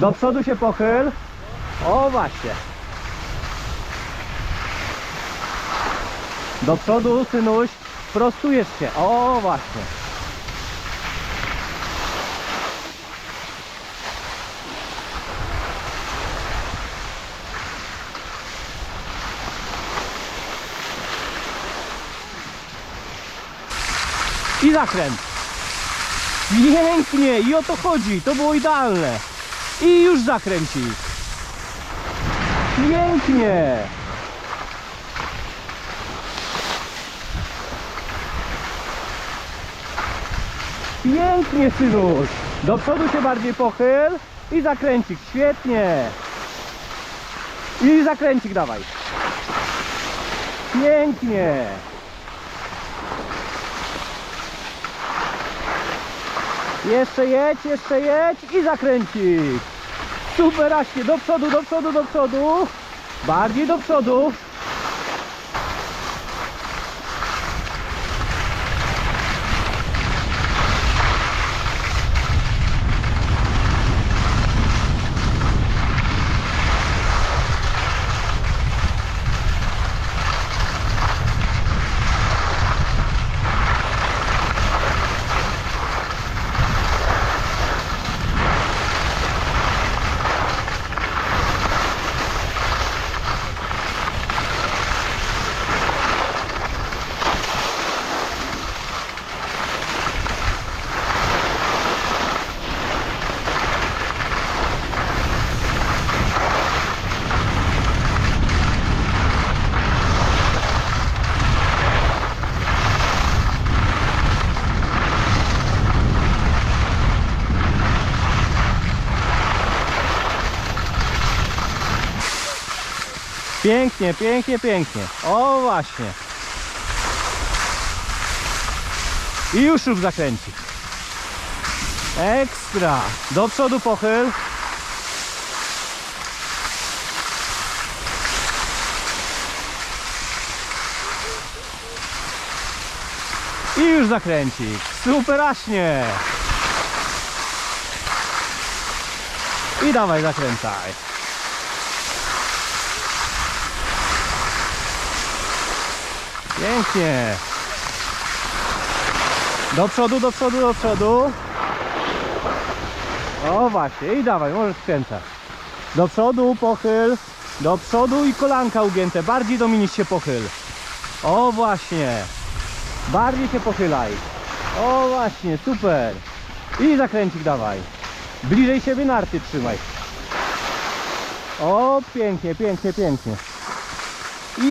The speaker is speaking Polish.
Do przodu się pochyl. O właśnie. Do przodu, synuś. Prostujesz się. O właśnie. I zakręt. Pięknie i o to chodzi. To było idealne. I już zakręcić. Pięknie. Pięknie, synuś. Do przodu się bardziej pochyl i zakręcik. Świetnie. I zakręcik dawaj. Pięknie. Jeszcze jedź, jeszcze jedź i zakręcik. Superaśnie, do przodu, do przodu, do przodu. Bardziej do przodu. Pięknie, pięknie, pięknie. O właśnie. I już rób zakręcik. Ekstra. Do przodu pochyl. I już zakręcik. Superaśnie. I dawaj zakręcaj. Pięknie. Do przodu, do przodu, do przodu. O właśnie, i dawaj, możesz skręcać. Do przodu, pochyl. Do przodu i kolanka ugięte. Bardziej Dominik się pochyl. O właśnie. Bardziej się pochylaj. O właśnie, super. I zakręcik dawaj. Bliżej siebie narty trzymaj. O, pięknie, pięknie, pięknie.